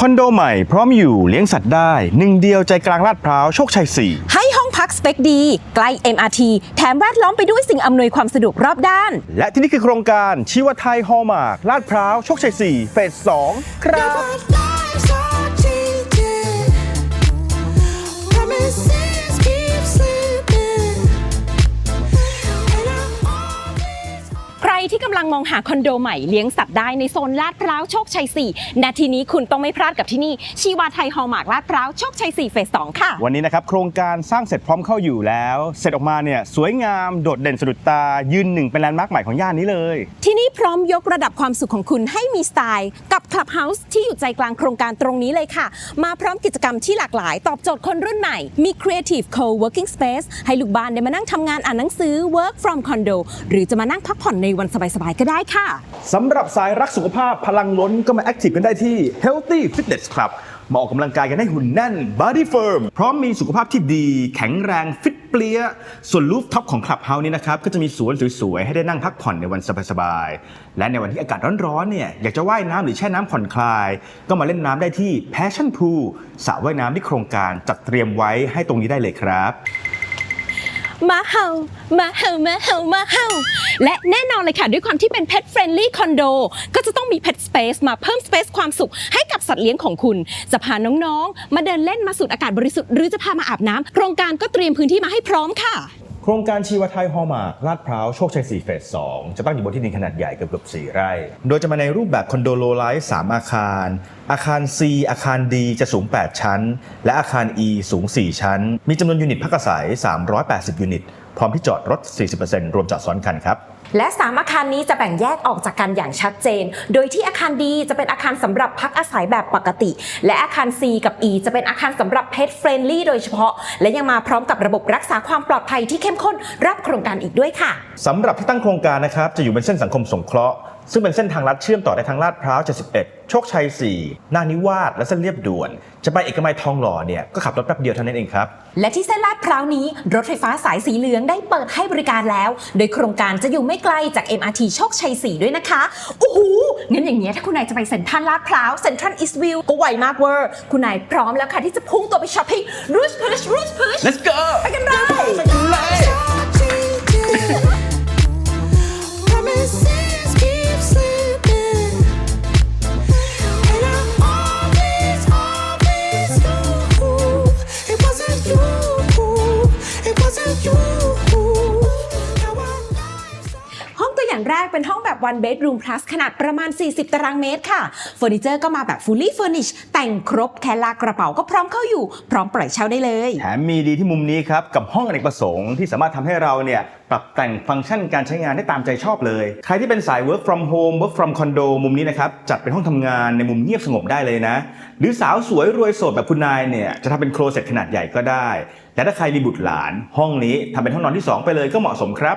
คอนโดใหม่พร้อมอยู่เลี้ยงสัตว์ได้หนึ่งเดียวใจกลางลาดพร้าวโชคชัยให้ห้องพักสเปคดี ใกล้ MRT แถมแวดล้อมไปด้วยสิ่งอำนวยความสะดวกรอบด้าน4และที่นี่คือโครงการชีวไทยฮอลมาร์กลาดพร้าวโชคชัย 4 เฟส 2 ครับ องหาคอนโดใหม่เลี้ยงสัตว์ได้ในโซนลาดพร้าวโชคชัย 4 นาทีนี้คุณต้องไม่พลาดกับที่นี่ ชีวาไทยฮอลมาร์กลาดพร้าวโชคชัย 4 เฟส2ค่ะ วันนี้นะครับโครงการสร้างเสร็จพร้อมเข้าอยู่แล้ว เสร็จออกมาเนี่ยสวยงามโดดเด่นสะดุดตายืนหนึ่งเป็นแลนด์มาร์คใหม่ของย่านนี้เลย ที่นี่พร้อมยกระดับความสุขของคุณให้มีสไตล์ กับ Clubhouse ที่อยู่ใจกลางโครงการตรงนี้เลยค่ะ มาพร้อมกิจกรรมที่หลากหลาย ตอบโจทย์คนรุ่นใหม่มี Creative Co-working Space ให้ลูกบ้านได้มานั่งทำงานอ่านหนังสือ Work from Condo หรือจะมานั่งพักผ่อนในวันสบายๆก็ได้ค่ะสำหรับสายรักสุขภาพพลังล้นก็มาแอคทีฟกันได้ที่ Healthy Fitness Club มาออกกำลังกายกันให้หุ่นแน่น Body Firm พร้อมมีสุขภาพที่ดี แข็งแรงฟิตเปรี้ย ส่วนลูฟท็อปของ Clubhouse นี้นะครับ ก็จะมีสวนสวย ๆ ให้ได้นั่งพักผ่อนในวันสบาย ๆ และในวันที่อากาศร้อน ๆ เนี่ย อยากจะว่ายน้ำหรือแช่น้ำผ่อนคลาย ก็มาเล่นน้ำได้ที่ Passion Pool สระว่ายน้ำที่โครงการจัดเตรียมไว้ให้ตรงนี้ได้เลยครับ มาเห่ามาเห่ามาเห่ามาเห่าและแน่นอนเลยค่ะ ด้วยความที่เป็น Pet Friendly Condo ก็จะต้องมี Pet Space มาเพิ่ม Space ความสุขให้กับสัตว์เลี้ยงของคุณ จะพาน้องๆ มาเดินเล่นมาสูดอากาศบริสุทธิ์หรือจะพามาอาบน้ำโครงการก็เตรียมพื้นที่มาให้พร้อมค่ะ ครงการชีวไทยฮอมาร์กลาดพร้าว โชคชัย 4 เฟส 2 จะตั้งอยู่บนที่ดินขนาดใหญ่เกือบเกือบ4ไร่ โดยจะมาในรูปแบบคอนโดโลไลท์3อาคาร อาคาร C อาคาร D จะสูง 8 ชั้น และอาคาร E สูง 4 ชั้น มีจำนวนยูนิตพักอาศัย 380 ยูนิต พร้อมที่จอดรถ 40%รวมจอดซ้อนคันครับ และสามอาคารนี้จะแบ่งแยกออกจากกันอย่างชัดเจน โดยที่อาคารดีจะเป็นอาคารสำหรับพักอาศัยแบบปกติ และอาคาร C กับ E จะเป็นอาคารสำหรับ Pet Friendly โดยเฉพาะ และยังมาพร้อมกับระบบรักษาความปลอดภัยที่เข้มข้นรับโครงการอีกด้วยค่ะสำหรับที่ตั้งโครงการนะครับจะอยู่บนเส้นสังคมสงเคราะห์ ซึ่งเป็นเส้นทางลัดเชื่อมต่อได้ทางลาดพร้าว 71 โชคชัย 4 นานิวาสและเส้นเรียบด่วน จะไปเอกมัยทองหล่อเนี่ยก็ขับรถแป๊บเดียวเท่านั้นเองครับ และที่เส้นลาดพร้าวนี้ รถไฟฟ้าสายสีเหลืองได้เปิดให้บริการแล้ว โดยโครงการจะอยู่ไม่ไกลจาก MRT โชคชัย 4 ด้วยนะคะโอ้โหงั้นอย่างเงี้ยถ้าคุณนายจะไปเซ็นทรัลลาดพร้าวเซ็นทรัลอีสต์วิวก็ไวมากเวอร์คุณนายพร้อมแล้วค่ะที่จะพุ่งตัวไปช้อปปิ้งรูสพุชรูสพุช Let's go ไปกันเลย อย่างแรกเป็นห้องแบบ one bedroom plus ขนาดประมาณ 40 ตารางเมตรค่ะเฟอร์นิเจอร์ก็มาแบบ fully furnished แต่งครบแค่ลากกระเป๋าก็พร้อมเข้าอยู่ พร้อมปล่อยเช่าได้เลย แถมมีดีที่มุมนี้ครับ กับห้องอเนกประสงค์ที่สามารถทำให้เราเนี่ยปรับแต่งฟังก์ชันการใช้งานได้ตามใจชอบเลย ใครที่เป็นสาย work from home work from condo มุมนี้นะครับ จัดเป็นห้องทำงานในมุมเงียบสงบได้เลยนะ หรือสาวสวยรวยโสดแบบคุณนายเนี่ยจะทำเป็นโครเซ็ตขนาดใหญ่ก็ได้และถ้าใครมีบุตรหลาน ห้องนี้ทำเป็นห้องนอนที่สองไปเลยก็เหมาะสมครับ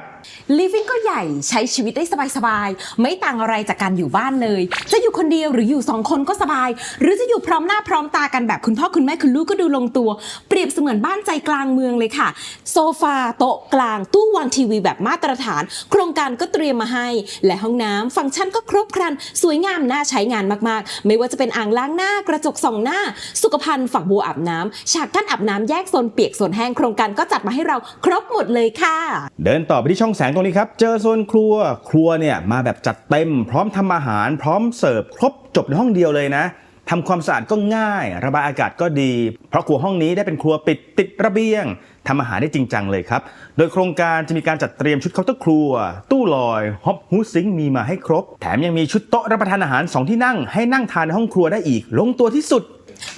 living ก็ใหญ่ใช้ชีวิตได้สบายๆ ไม่ต่างอะไรจากการอยู่บ้านเลย จะอยู่คนเดียวหรืออยู่สองคนก็สบาย หรือจะอยู่พร้อมหน้าพร้อมตากันแบบคุณพ่อคุณแม่คุณลูกก็ดูลงตัว เปรียบเสมือนบ้านใจกลางเมืองเลยค่ะ โซฟาโต๊ะกลางตู้วางทีีวีแบบมาตรฐาน โครงการก็เตรียมมาให้ และห้องน้ำฟังก์ชันก็ครบครัน สวยงามน่าใช้งานมากๆ ไม่ว่าจะเป็นอ่างล้างหน้ากระจกส่องหน้า สุขภัณฑ์ฝักบัวอาบน้ำฉากกั้นอาบน้ำแยกโซนเปียกโซนแห้งโครงการก็จัดมาให้เราครบหมดเลยค่ะ เดินต่อไปที่ช่องแสงตรงนี้ครับเจอโซนครัวครัวเนี่ยมาแบบจัดเต็ม พร้อมทำอาหาร พร้อมเสิร์ฟครบจบในห้องเดียวเลยนะ ทำความสะอาดก็ง่าย ระบายอากาศก็ดี เพราะครัวห้องนี้ได้เป็นครัวปิดติดระเบียงทำอาหารได้จริงจังเลยครับ โดยโครงการจะมีการจัดเตรียมชุดเคาน์เตอร์ครัว ตู้ลอยฮอปฮูซิงมีมาให้ครบ แถมยังมีชุดโต๊ะรับประทานอาหารสองที่นั่งให้นั่งทานในห้องครัวได้อีก ลงตัวที่สุด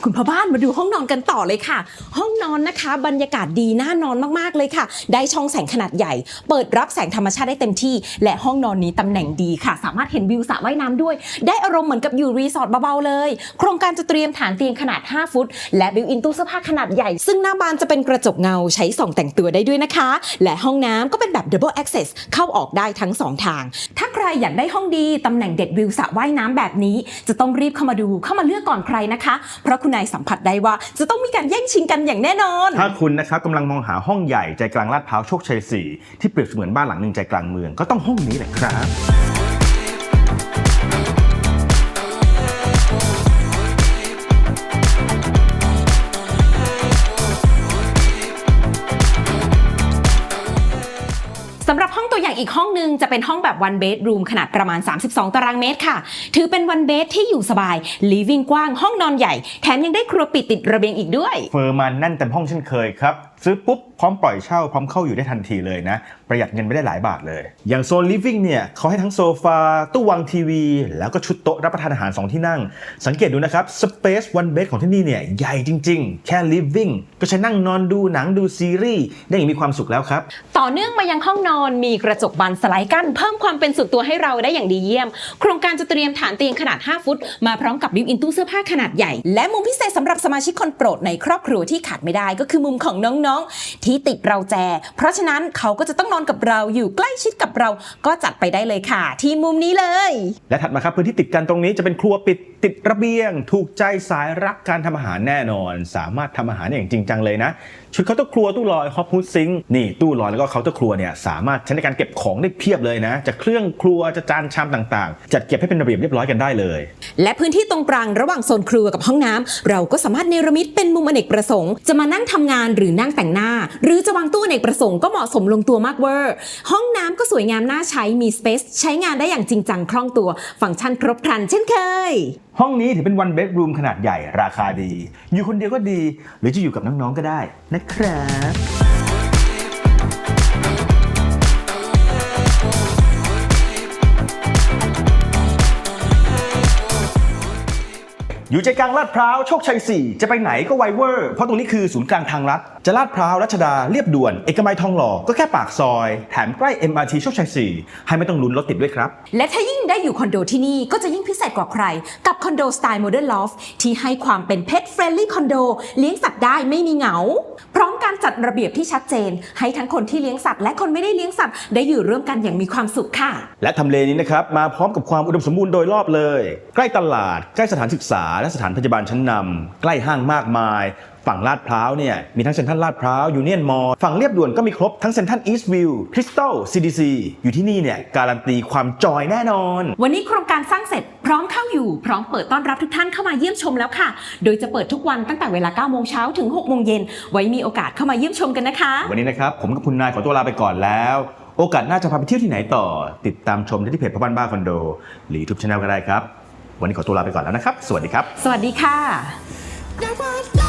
คุณพ่อบ้านมาดูห้องนอนกันต่อเลยค่ะ ห้องนอนนะคะ บรรยากาศดีน่านอนมากๆเลยค่ะ ได้ช่องแสงขนาดใหญ่ เปิดรับแสงธรรมชาติได้เต็มที่ และห้องนอนนี้ตำแหน่งดีค่ะ สามารถเห็นวิวสระว่ายน้ำด้วย ได้อารมณ์เหมือนกับอยู่รีสอร์ทเบาๆเลย โครงการจะเตรียมฐานเตียงขนาด 5 ฟุต และบิวอินตู้เสื้อผ้าขนาดใหญ่ ซึ่งหน้าบานจะเป็นกระจกเงาใช้ส่องแต่งตัวได้ด้วยนะคะ และห้องน้ำก็เป็นแบบ double access เข้าออกได้ทั้งสองทาง ถ้าใครอยากได้ห้องดีตำแหน่งเด็ดวิวสระว่ายน้ำแบบนี้ จะต้องรีบเข้ามาดูเข้ามาเลือกก่อนใครนะคะ เพราะคุณคุณนายสัมผัสได้ว่า จะต้องมีการแย่งชิงกันอย่างแน่นอน ถ้าคุณนะครับกำลังมองหาห้องใหญ่ใจกลางลาดพร้าวโชคชัย4ที่เปรียบเสมือนบ้านหลังหนึ่งใจกลางเมืองก็ต้องห้องนี้แหละครับ อีกห้องหนึงจะเป็นห้องแบบ one bedroom ขนาดประมาณ 32 ตารางเมตรค่ะ ถือเป็น one bed ที่อยู่สบาย living กว้างห้องนอนใหญ่ แถมยังได้ครัวปิดติดระเบียงอีกด้วย เฟอร์มันแน่นเต็มห้องเช่นเคยครับ ซื้อปุ๊บ พร้อมปล่อยเช่า พร้อมเข้าอยู่ได้ทันทีเลยนะ ประหยัดเงินไปได้หลายบาทเลย อย่างโซนลิฟ i ิ g เนี่ยเขาให้ทั้งโซฟา ตู้วางทีวี แล้วก็ชุดโต๊ะรับประทานอาหาร 2 ที่นั่ง สังเกตดูนะครับ Space One Bed ของที่นี่เนี่ยใหญ่จริง ๆ แค่ living ก็ใช้นั่งนอนดูหนังดูซีรีส์ได้อย่างมีความสุขแล้วครับต่อเนื่องมายังห้องนอนมีกระจกบานสไลด์กั้นเพิ่มความเป็นส่วนตัวให้เราได้อย่างดีเยี่ยม โครงการจะเตรียมฐานเตียงขนาด 5 ฟุต มาพร้อมกับบิวอินตู้เสื้อผ้าขนาดใหญ่ และมุมพิเศษสำหรับสมาชิกคนโปรดในครอบครัวที่ขาดไม่ได้ก็คือมุมของน้องๆที่ติดเราแจ เพราะฉะนั้นเขาก็จะต้องนอนกับเราอยู่ใกล้ชิดกับเราก็จัดไปได้เลยค่ะ ที่มุมนี้เลย และถัดมาครับพื้นที่ติดกันตรงนี้จะเป็นครัวปิดติดระเบียง ถูกใจสายรักการทำอาหารแน่นอน สามารถทำอาหารได้อย่างจริงจังเลยนะ ชุดเคาน์เตอร์ครัวตู้ลอยฮอปฮูดซิงนี่ตู้ลอยแล้วก็เคาน์เตอร์ครัวเนี่ยสามารถใช้ในการเก็บของได้เพียบเลยนะจากเครื่องครัวจะจานชามต่างๆ จัดเก็บให้เป็นระเบียบเรียบร้อยกันได้เลย และพื้นที่ตรงกลางระหว่างโซนครัวกับห้องน้ำเราก็สามารถเนรมิตเป็นมุมอเนกประสงค์จะมานั่งทำงานหรือนั่งแต่งหน้า หรือจะวางตู้อเนกประสงค์ก็เหมาะสมลงตัวมากเวอร์ห้องน้ำก็สวยงามน่าใช้มีสเปซใช้งานได้อย่างจริงจังคล่องตัว ฟังก์ชันครบครันเช่นเคย ห้องนี้ถือเป็น one bedroom ขนาดใหญ่ราคาดี อยู่คนเดียวก็ดี หรือจะอยู่กับน้องๆก็ได้นะครับ อยู่ใจกลางลาดพร้าวโชคชัย 4 จะไปไหนก็ไวเวอร์ เพราะตรงนี้คือศูนย์กลางทางลัดจะลาดพร้าวรัชดาเรียบด่วน เอกมัยทองหล่อก็แค่ปากซอย แถมใกล้ MRT โชคชัย 4 ให้ไม่ต้องลุ้นรถติดด้วยครับ และถ้ายิ่งได้อยู่คอนโดที่นี่ก็จะยิ่งพิเศษกว่าใคร กับคอนโดสไตล์โมเดิร์นลอฟที่ให้ความเป็นเพ t Friendly คอนโดเลี้ยงสัตว์ได้ไม่มีเหงา พร้อมการจัดระเบียบที่ชัดเจน ให้ทั้งคนที่เลี้ยงสัตว์และคนไม่ได้เลี้ยงสัตว์ได้อยู่ร่วมกันอย่างมีความสุขค่ะ และทำเลนี้นะครับมาพร้อมกับความอุดมสมบูรณ์โดยรอบเลย ใกล้ตลาด ใกล้สถานศึกษา และสถานพยาบาลชั้นนำใกล้ห้างมากมาย ฝั่งลาดพร้าวเนี่ยมีทั้งเซ็นทรัลลาดพร้าวยูเนียนมอลฝั่งเรียบด่วนก็มีครบทั้งเซ็นทรัลอีสต์วิวคริสตัลซีดีซีอยู่ที่นี่เนี่ยการันตีความจอยแน่นอน วันนี้โครงการสร้างเสร็จพร้อมเข้าอยู่ พร้อมเปิดต้อนรับทุกท่านเข้ามาเยี่ยมชมแล้วค่ะ โดยจะเปิดทุกวันตั้งแต่เวลา9โมงเช้าถึง6โมงเย็นไว้มีโอกาสเข้ามาเยี่ยมชมกันนะคะ วันนี้นะครับผมกับคุณนายขอตัวลาไปก่อนแล้ว โอกาสหน้าจะพาไปเที่ยวที่ไหนต่อ ติดตามชมได้ที่เพจพ่อบ้านบ้าคอนโด หรือทุกช anel ก็ได้ครับ วันนี้ขอตัวลาไปก่อนแล้วนะครับ สวัสดีครับ สวัสดีค่ะ Never